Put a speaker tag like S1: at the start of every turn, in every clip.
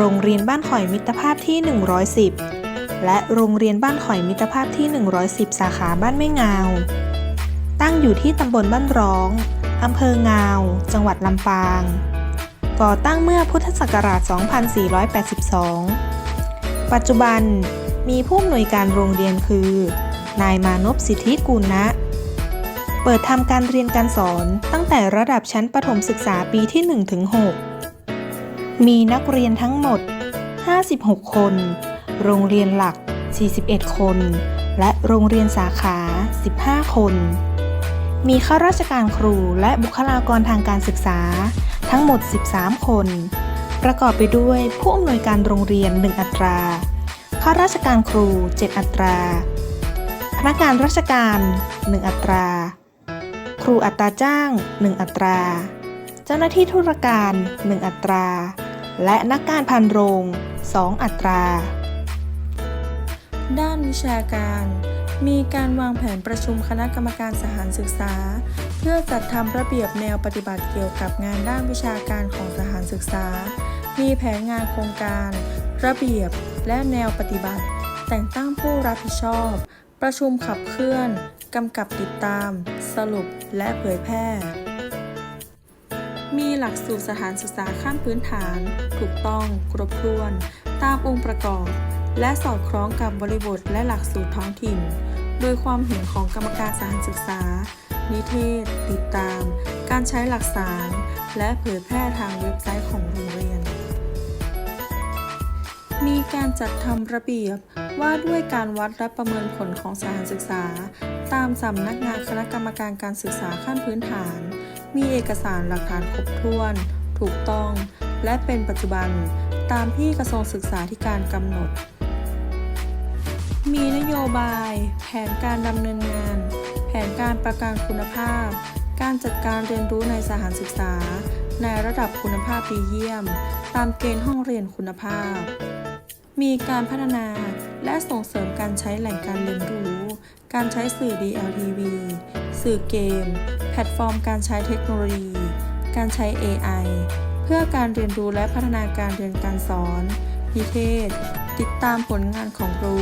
S1: โรงเรียนบ้านข่อยมิตรภาพที่ 110 และโรงเรียนบ้านข่อยมิตรภาพที่ 110 สาขาบ้านแม่งาวตั้งอยู่ที่ตำบลบ้านร้อง อำเภองาวจังหวัดลำปาง ก่อตั้งเมื่อพุทธศักราช 2482 ปัจจุบันมีผู้อำนวยการโรงเรียนคือ นายมานพสิทธิกุลนะ เปิดทำการเรียนการสอนตั้งแต่ระดับชั้นประถมศึกษาปีที่1ถึง6 มีนักเรียนทั้งหมด 56 คน โรงเรียนหลัก 41 คน และโรงเรียนสาขา 15 คน มีข้าราชการครูและบุคลากรทางการศึกษา ทั้งหมด 13 คน ประกอบไปด้วยผู้อำนวยการโรงเรียน 1 อัตรา ข้าราชการครู 7 อัตรา พนักงานราชการ 1 อัตรา ครูอัตราจ้าง 1 อัตรา เจ้าหน้าที่ธุรการ 1 อัตรา และนักการพันโรง 2 อัตรา
S2: ด้านวิชาการ มีการวางแผนประชุมคณะกรรมการสถานศึกษา เพื่อจัดทำระเบียบแนวปฏิบัติเกี่ยวกับงานด้านวิชาการของสถานศึกษา มีแผนงานโครงการ ระเบียบและแนวปฏิบัติ แต่งตั้งผู้รับผิดชอบ ประชุมขับเคลื่อน กำกับติดตาม สรุปและเผยแพร่ มีหลักสูตรสถานศึกษาขั้นพื้นฐาน ถูกต้อง ครบถ้วน ตามองค์ประกอบ และสอดคล้องกับบริบทและหลักสูตรท้องถิ่น โดยความเห็นของกรรมการสถานศึกษา นิเทศ ติดตาม การใช้หลักสาร และเผยแพร่ทางเว็บไซต์ของโรงเรียน มีการจัดทำระเบียบว่าด้วยการวัดและประเมินผลของสถานศึกษา ตามสำนักงานคณะกรรมการการศึกษาขั้นพื้นฐาน มีเอกสารหลักฐานครบถ้วน ถูกต้อง และเป็นปัจจุบันตามที่กระทรวงศึกษาธิการกำหนด มีนโยบาย แผนการดำเนินงาน แผนการประกันคุณภาพ การจัดการเรียนรู้ในสถานศึกษา ในระดับคุณภาพดีเยี่ยม ตามเกณฑ์ห้องเรียนคุณภาพ มีการพัฒนาและส่งเสริมการใช้แหล่งการเรียนรู้ การใช้สื่อ DLTV สื่อเกม แพลตฟอร์มการใช้เทคโนโลยี การใช้ AI เพื่อการเรียนรู้และพัฒนาการเรียนการสอน นิเทศ ติดตามผลงานของครู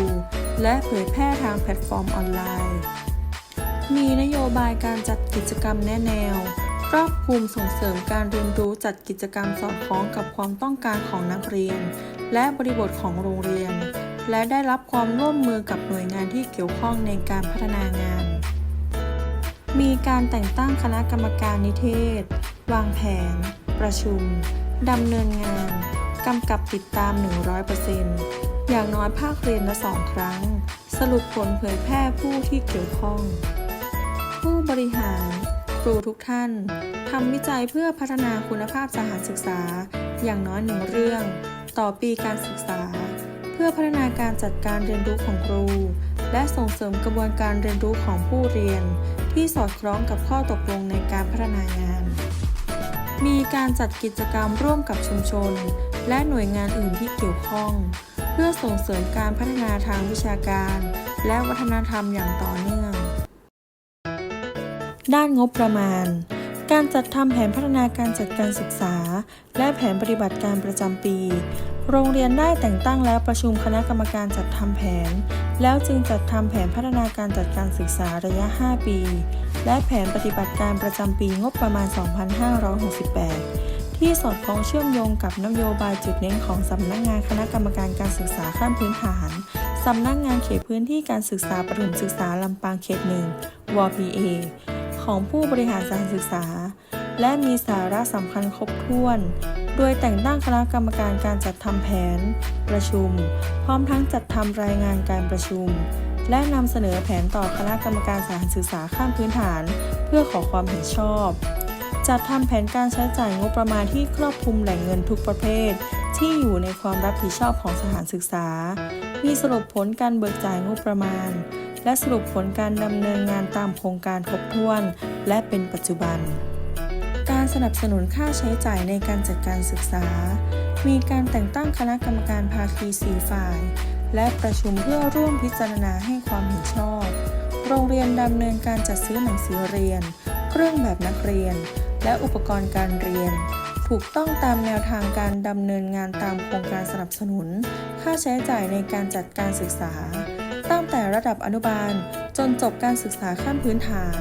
S2: และเผยแพร่ทางแพลตฟอร์มออนไลน์ มีนโยบายการจัดกิจกรรมแนแนวครอบคลุมส่งเสริมการเรียนรู้จัดกิจกรรมสอดคล้องกับความต้องการของนักเรียน และบริบทของโรงเรียน และได้รับความร่วมมือกับหน่วยงานที่เกี่ยวข้องในการพัฒนางาน มีการแต่งตั้งคณะกรรมการนิเทศ วางแผน ประชุม ดำเนินงาน กำกับติดตาม 100%อย่างน้อยภาคเรียนละสองครั้ง สรุปผลเผยแพร่ผู้ที่เกี่ยวข้อง ผู้บริหาร ครูทุกท่านทำวิจัยเพื่อพัฒนาคุณภาพสถานศึกษา อย่างน้อยหนึ่งเรื่อง ต่อปีการศึกษา เพื่อพัฒนาการจัดการเรียนรู้ของครู และส่งเสริมกระบวนการเรียนรู้ของผู้เรียน ที่สอดคล้องกับข้อตกลงในการพัฒนางาน มีการจัดกิจกรรมร่วมกับชุมชน และหน่วยงานอื่นที่เกี่ยวข้อง เพื่อส่งเสริมการพัฒนาทางวิชาการ และวัฒนธรรมอย่างต่อเนื่อง ด้านงบประมาณ การจัดทำแผนพัฒนาการจัดการศึกษา และแผนปฏิบัติการประจำปี โรงเรียนได้แต่งตั้งและประชุมคณะกรรมการจัดทำแผน แล้วจึงจัดทำแผนพัฒนาการจัดการศึกษาระยะ 5 ปี และแผนปฏิบัติการประจำปีงบประมาณ 2568 ที่สอดคล้องเชื่อมโยงกับนโยบายจุดเน้นของสำนักงานคณะกรรมการการศึกษาขั้นพื้นฐานสำนักงานเขตพื้นที่การศึกษาประถมศึกษาลำปางเขตหนึ่ง WPA ของผู้บริหารสถานศึกษา และมีสาระสำคัญครบถ้วน โดยแต่งตั้งคณะกรรมการการจัดทำแผน ประชุม พร้อมทั้งจัดทำรายงานการประชุม และนำเสนอแผนต่อคณะกรรมการสถานศึกษาขั้นพื้นฐาน เพื่อขอความเห็นชอบ จัดทำแผนการใช้จ่ายงบประมาณที่ครอบคลุมแหล่งเงินทุกประเภท ที่อยู่ในความรับผิดชอบของสถานศึกษา มีสรุปผลการเบิกจ่ายงบประมาณ และสรุปผลการดำเนินงานตามโครงการครบถ้วน และเป็นปัจจุบัน การสนับสนุนค่าใช้จ่ายในการจัดการศึกษา มีการแต่งตั้งคณะกรรมการภาคีสีฝ่าย และประชุมเพื่อร่วมพิจารณาให้ความเห็นชอบ โรงเรียนดำเนินการจัดซื้อหนังสือเรียน เครื่องแบบนักเรียน และอุปกรณ์การเรียน ถูกต้องตามแนวทางการดำเนินงานตามโครงการสนับสนุน ค่าใช้จ่ายในการจัดการศึกษา ตั้งแต่ระดับอนุบาล จนจบการศึกษาขั้นพื้นฐาน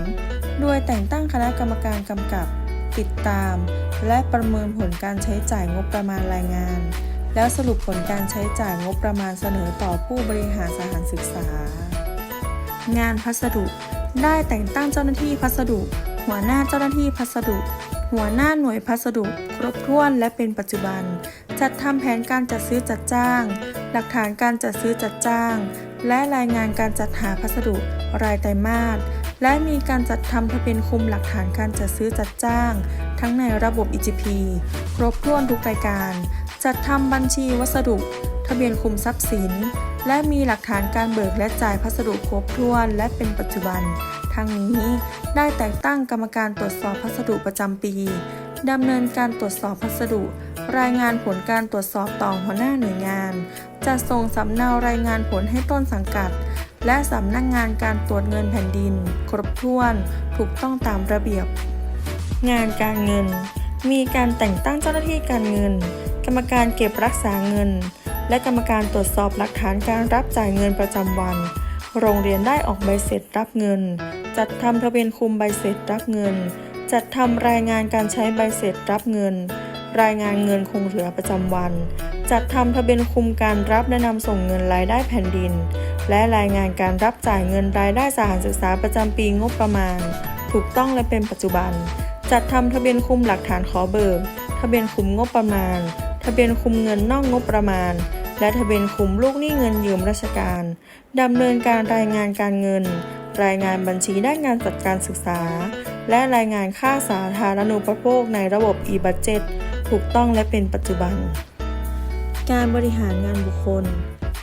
S2: โดยแต่งตั้งคณะกรรมการกำกับ ติดตาม และประเมินผลการใช้จ่ายงบประมาณรายงาน แล้วสรุปผลการใช้จ่ายงบประมาณเสนอต่อผู้บริหารสถานศึกษา งานพัสดุ ได้แต่งตั้งเจ้าหน้าที่พัสดุ หัวหน้าเจ้าหน้าที่พัสดุ หัวหน้าหน่วยพัสดุ ครบถ้วนและเป็นปัจจุบัน จัดทำแผนการจัดซื้อจัดจ้าง หลักฐานการจัดซื้อจัดจ้าง และรายงานการจัดหาพัสดุ รายไตรมาส และมีการจัดทำทะเบียนคุมหลักฐานการจัดซื้อจัดจ้าง ทั้งในระบบ EGP ครบถ้วนทุกรายการ จัดทำบัญชีวัสดุ ทะเบียนคุมทรัพย์สิน และมีหลักฐานการเบิกและจ่ายพัสดุครบถ้วนและเป็นปัจจุบัน ทั้งนี้ได้แต่งตั้งกรรมการตรวจสอบพัสดุประจำปีดำเนินการตรวจสอบพัสดุ รายงานผลการตรวจสอบต่อหัวหน้าหน่วยงาน จะส่งสำเนารายงานผลให้ต้นสังกัด และสำนักงานการตรวจเงินแผ่นดิน ครบถ้วนถูกต้องตามระเบียบ งานการเงิน มีการแต่งตั้งเจ้าหน้าที่การเงิน กรรมการเก็บรักษาเงิน และกรรมการตรวจสอบหลักฐานการรับจ่ายเงินประจำวัน โรงเรียนได้ออกใบเสร็จรับเงิน จัดทำทะเบียนคุมใบเสร็จรับเงิน จัดทำรายงานการใช้ใบเสร็จรับเงิน รายงานเงินคงเหลือประจำวัน จัดทำทะเบียนคุมการรับและนำส่งเงินรายได้แผ่นดิน และรายงานการรับจ่ายเงินรายได้สถานศึกษาประจำปีงบประมาณ ถูกต้องและเป็นปัจจุบัน จัดทำทะเบียนคุมหลักฐานขอเบิกทะเบียนคุมงบประมาณ ทะเบียนคุมเงินนอกงบประมาณ และทะเบียนคุมลูกหนี้เงินยืมราชการดำเนินการรายงานการเงิน รายงานบัญชีด้านงานจัดการศึกษา และรายงานค่าสาธารณูปโภคในระบบ e-budget ถูกต้องและเป็นปัจจุบัน การบริหารงานบุคคล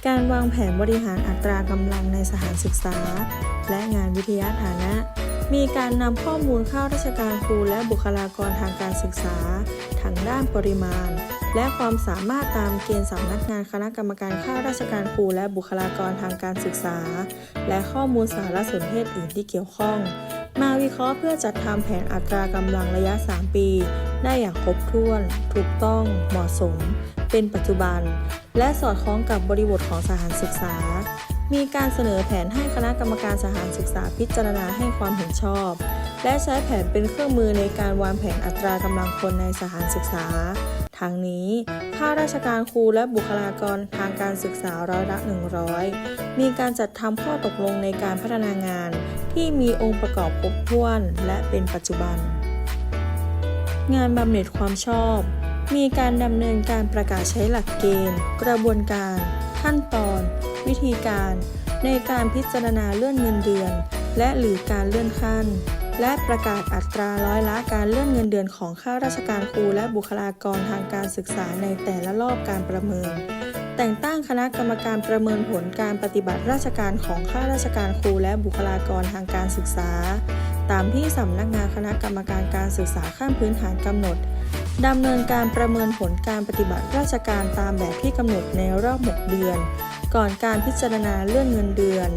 S2: การวางแผนบริหารอัตรากำลังในสถานศึกษา และงานวิทยาฐานะ มีการนำข้อมูลเข้าราชการครูและบุคลากรทางการศึกษาทั้งด้านปริมาณ และความสามารถตามเกณฑ์สำนักงานคณะกรรมการข้าราชการครูและบุคลากรทางการศึกษา และข้อมูลสารสนเทศอื่นที่เกี่ยวข้อง มาวิเคราะห์เพื่อจัดทำแผนอัตรากำลังระยะ 3 ปี ได้อย่างครบถ้วน ถูกต้อง เหมาะสม เป็นปัจจุบันและสอดคล้องกับบริบทของสถานศึกษา มีการเสนอแผนให้คณะกรรมการสถานศึกษาพิจารณาให้ความเห็นชอบ และใช้แผนเป็นเครื่องมือในการวางแผนอัตรากำลังคนในสถานศึกษา ทั้งนี้ข้าราชการครูและบุคลากรทางการศึกษาร้อยละ 100 มีการจัดทำข้อตกลงในการพัฒนางาน ที่มีองค์ประกอบครบถ้วน และเป็นปัจจุบัน งานบำเหน็จความชอบ มีการดำเนินการประกาศใช้หลักเกณฑ์ กระบวนการ ขั้นตอน วิธีการ ในการพิจารณาเลื่อนเงินเดือน และหรือการเลื่อนขั้น และประกาศอัตราร้อยละการเลื่อนเงินเดือนของข้าราชการครูและบุคลากรทางการศึกษาในแต่ละรอบการประเมิน แต่งตั้งคณะกรรมการประเมินผลการปฏิบัติราชการของข้าราชการครูและบุคลากรทางการศึกษา ตามที่สำนักงานคณะกรรมการการศึกษาขั้นพื้นฐานกำหนด ดำเนินการประเมินผลการปฏิบัติราชการตามแบบที่กำหนดในรอบ 6 เดือน ก่อนการพิจารณาเลื่อนเงินเดือน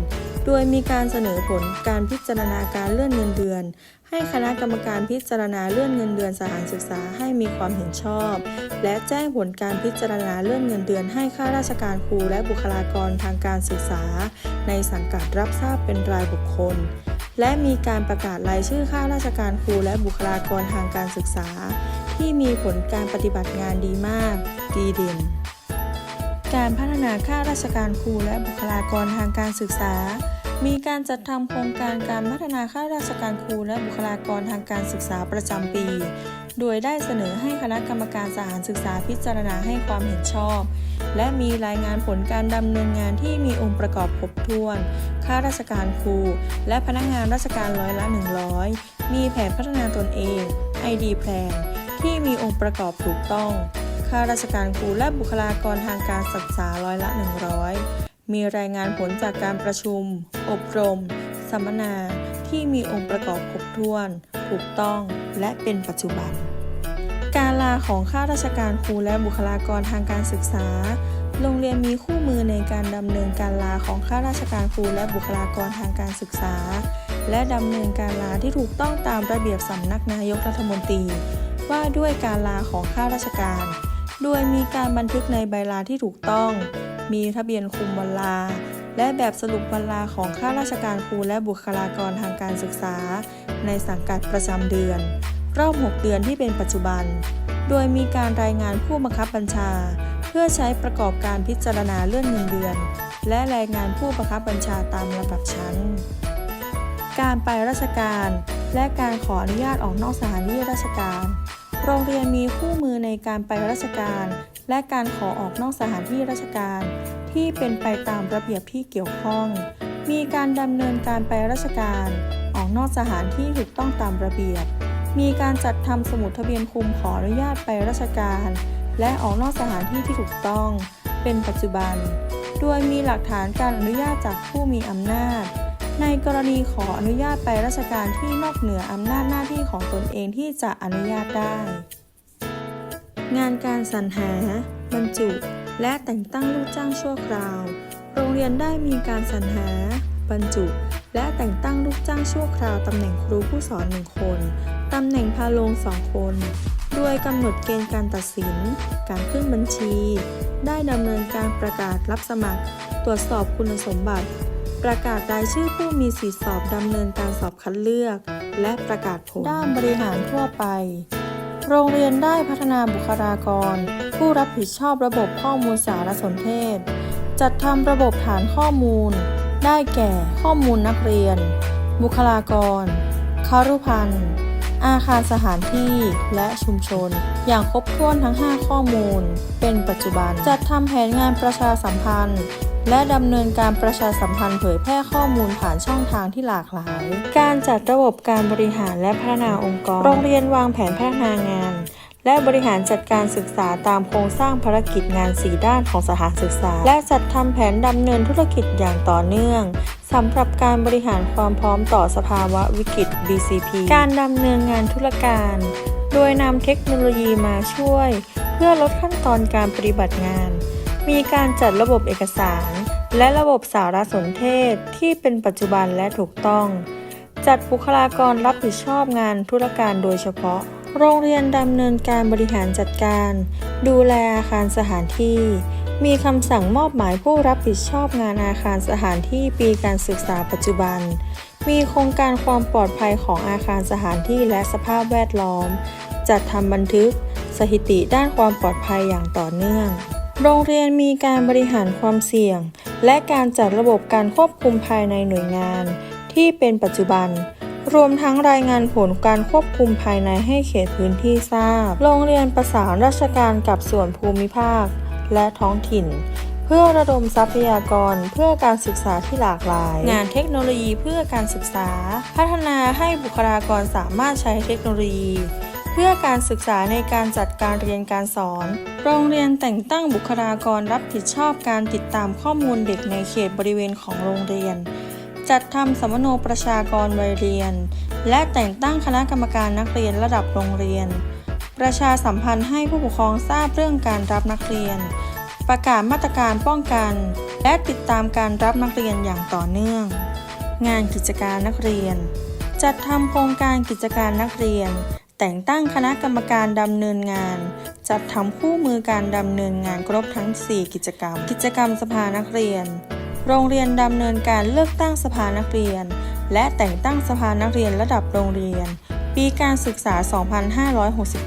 S2: โดยมีการเสนอผลการพิจารณาการเลื่อนเงินเดือน ให้คณะกรรมการพิจารณาเลื่อนเงินเดือนสถานศึกษาให้มีความเห็นชอบ และแจ้งผลการพิจารณาเลื่อนเงินเดือนให้ข้าราชการครูและบุคลากรทางการศึกษา ในสังกัดรับทราบเป็นรายบุคคล และมีการประกาศรายชื่อข้าราชการครูและบุคลากรทางการศึกษา ที่มีผลการปฏิบัติงานดีมาก ดีเด่น การพัฒนาข้าราชการครูและบุคลากรทางการศึกษา มีการจัดทำโครงการการพัฒนาข้าราชการครูและบุคลากรทางการศึกษาประจำปี โดยได้เสนอให้คณะกรรมการสถานศึกษาพิจารณาให้ความเห็นชอบ และมีรายงานผลการดำเนินงานที่มีองค์ประกอบครบถ้วน ข้าราชการครู และพนักงานราชการร้อยละ 100 มีแผนพัฒนาตนเอง ID Plan ที่มีองค์ประกอบถูกต้อง ข้าราชการครูและบุคลากรทางการศึกษาร้อยละ 100 มีรายงานผลจากการประชุม อบรม สัมมนา ที่มีองค์ประกอบครบถ้วน ถูกต้อง และเป็นปัจจุบัน การลาของข้าราชการครูและบุคลากรทางการศึกษา โรงเรียนมีคู่มือในการดำเนินการลาของข้าราชการครูและบุคลากรทางการศึกษา และดำเนินการลาที่ถูกต้องตามระเบียบสำนักนายกรัฐมนตรี ว่าด้วยการลาของข้าราชการ โดยมีการบันทึกในใบลาที่ถูกต้อง มีทะเบียนคุมวันลา และแบบสรุปวันลาของข้าราชการครูและบุคลากรทางการศึกษา ในสังกัดประจำเดือน รอบ 6 เดือนที่เป็นปัจจุบัน โดยมีการรายงานผู้บังคับบัญชา เพื่อใช้ประกอบการพิจารณาเลื่อนเงินเดือน และรายงานผู้บังคับบัญชาตามลำดับชั้น การไปราชการและการขออนุญาตออกนอกสถานที่ราชการ โรงเรียนมีคู่มือในการไปราชการ และการขอออกนอกสถานที่ราชการ ที่เป็นไปตามระเบียบที่เกี่ยวข้อง มีการดำเนินการไปราชการ ออกนอกสถานที่ถูกต้องตามระเบียบ มีการจัดทำสมุดทะเบียนคุมขออนุญาตไปราชการ และออกนอกสถานที่ที่ถูกต้อง เป็นปัจจุบัน โดยมีหลักฐานการอนุญาตจากผู้มีอำนาจ ในกรณีขออนุญาตไปราชการที่นอกเหนืออำนาจหน้าที่ของตนเองที่จะอนุญาตได้ งานการสรรหา บรรจุ และแต่งตั้งลูกจ้างชั่วคราว โรงเรียนได้มีการสรรหา บรรจุ และแต่งตั้งลูกจ้างชั่วคราวตำแหน่งครูผู้สอนหนึ่งคนตำแหน่งพาโรงสองคนโดยกำหนดเกณฑ์การตัดสิน การขึ้นบัญชี ได้ดำเนินการประกาศรับสมัคร ตรวจสอบคุณสมบัติ ประกาศรายชื่อผู้มีสิทธิสอบดำเนินการสอบคัดเลือก และประกาศผล ด้านบริหารทั่วไป โรงเรียนได้พัฒนาบุคลากร ผู้รับผิดชอบระบบข้อมูลสารสนเทศ จัดทำระบบฐานข้อมูล ได้แก่ข้อมูลนักเรียน บุคลากรคารุพันธ์อาคารสถานที่และชุมชน อย่างครบถ้วนทั้ง 5 ข้อมูล เป็นปัจจุบันจัดทำแผนงานประชาสัมพันธ์ และดำเนินการประชาสัมพันธ์เผยแพร่ข้อมูลผ่านช่องทางที่หลากหลาย การจัดระบบการบริหารและพัฒนาองค์กร โรงเรียนวางแผนพัฒนางาน และบริหารจัดการศึกษาตามโครงสร้างภารกิจงาน 4 ด้านของสถานศึกษา และจัดทำแผนดำเนินธุรกิจอย่างต่อเนื่องสำหรับการบริหารความพร้อมต่อสภาวะวิกฤต BCP การดำเนินงานธุรการ โดยนำเทคโนโลยีมาช่วย เพื่อลดขั้นตอนการปฏิบัติงาน มีการจัดระบบเอกสาร และระบบสารสนเทศที่เป็นปัจจุบันและถูกต้อง จัดบุคลากรรับผิดชอบงานธุรการโดยเฉพาะ โรงเรียนดำเนินการบริหารจัดการ ดูแลอาคารสถานที่ มีคำสั่งมอบหมายผู้รับผิดชอบงานอาคารสถานที่ปีการศึกษาปัจจุบัน มีโครงการความปลอดภัยของอาคารสถานที่และสภาพแวดล้อม จัดทำบันทึกสถิติด้านความปลอดภัยอย่างต่อเนื่อง โรงเรียนมีการบริหารความเสี่ยง และการจัดระบบการควบคุมภายในหน่วยงาน ที่เป็นปัจจุบัน รวมทั้งรายงานผลการควบคุมภายในให้เขตพื้นที่ทราบ โรงเรียนประสานราชการกับส่วนภูมิภาค และท้องถิ่น เพื่อระดมทรัพยากรเพื่อการศึกษาที่หลากหลาย งานเทคโนโลยีเพื่อการศึกษา พัฒนาให้บุคลากรสามารถใช้เทคโนโลยี เพื่อการศึกษาในการจัดการเรียนการสอน โรงเรียนแต่งตั้งบุคลากรรับผิดชอบการติดตามข้อมูลเด็กในเขตบริเวณของโรงเรียน จัดทำสัมมโนประชากรวัยเรียน และแต่งตั้งคณะกรรมการนักเรียนระดับโรงเรียน ประชาสัมพันธ์ให้ผู้ปกครองทราบเรื่องการรับนักเรียน ประกาศมาตรการป้องกัน และติดตามการรับนักเรียนอย่างต่อเนื่อง งานกิจการนักเรียน จัดทำโครงการกิจการนักเรียน แต่งตั้งคณะกรรมการดำเนินงาน จัดทำคู่มือการดำเนินงานครบทั้ง 4 กิจกรรม กิจกรรมสภานักเรียน โรงเรียนดำเนินการเลือกตั้งสภานักเรียน และแต่งตั้งสภานักเรียนระดับโรงเรียน ปีการศึกษา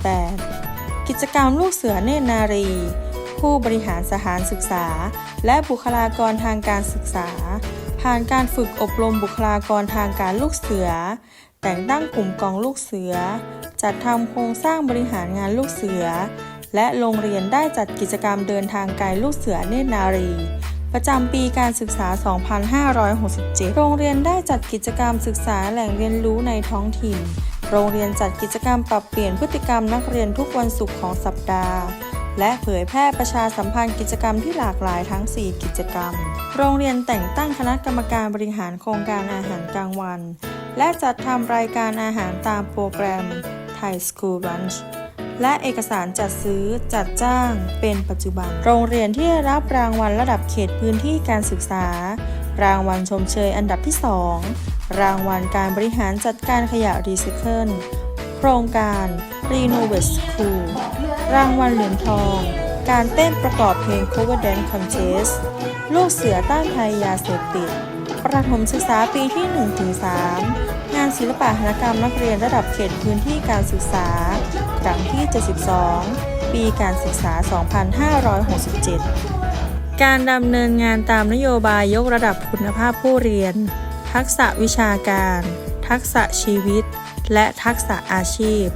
S2: 2568 กิจกรรมลูกเสือเนตรนารี ผู้บริหารสถานศึกษา และบุคลากรทางการศึกษา ผ่านการฝึกอบรมบุคลากรทางการลูกเสือ แต่งตั้งกลุ่มกองลูกเสือ จัดทำโครงสร้างบริหารงานลูกเสือ และโรงเรียนได้จัดกิจกรรมเดินทางไกลลูกเสือเนตรนารี ประจำปีการศึกษา 2567 โรงเรียนได้จัดกิจกรรมศึกษาแหล่งเรียนรู้ในท้องถิ่น โรงเรียนจัดกิจกรรมปรับเปลี่ยนพฤติกรรมนักเรียนทุกวันศุกร์ของสัปดาห์และเผยแพร่ประชาสัมพันธ์กิจกรรมที่หลากหลายทั้ง 4 กิจกรรม โรงเรียนแต่งตั้งคณะกรรมการบริหารโครงการอาหารกลางวัน และจัดทำรายการอาหารตามโปรแกรม Thai School Lunch และเอกสารจัดซื้อจัดจ้างเป็นปัจจุบัน โรงเรียนที่ได้รับรางวัลระดับเขตพื้นที่การศึกษา รางวัลชมเชยอันดับที่ 2 รางวัลการบริหารจัดการขยะรีไซเคิลโครงการ Renovate School รางวัลเหรียญทอง การเต้นประกอบเพลง Cover Dance Contest ลูกเสือต้านภัยยาเสพติด ประถมศึกษาปีที่ 1-3 งานศิลปะหัตถกรรมนักเรียนระดับเขตพื้นที่การศึกษา ครั้งที่ 72 ปีการศึกษา 2567 การดำเนินงานตามนโยบายยกระดับคุณภาพผู้เรียน ทักษะวิชาการ ทักษะชีวิต และทักษะอาชีพ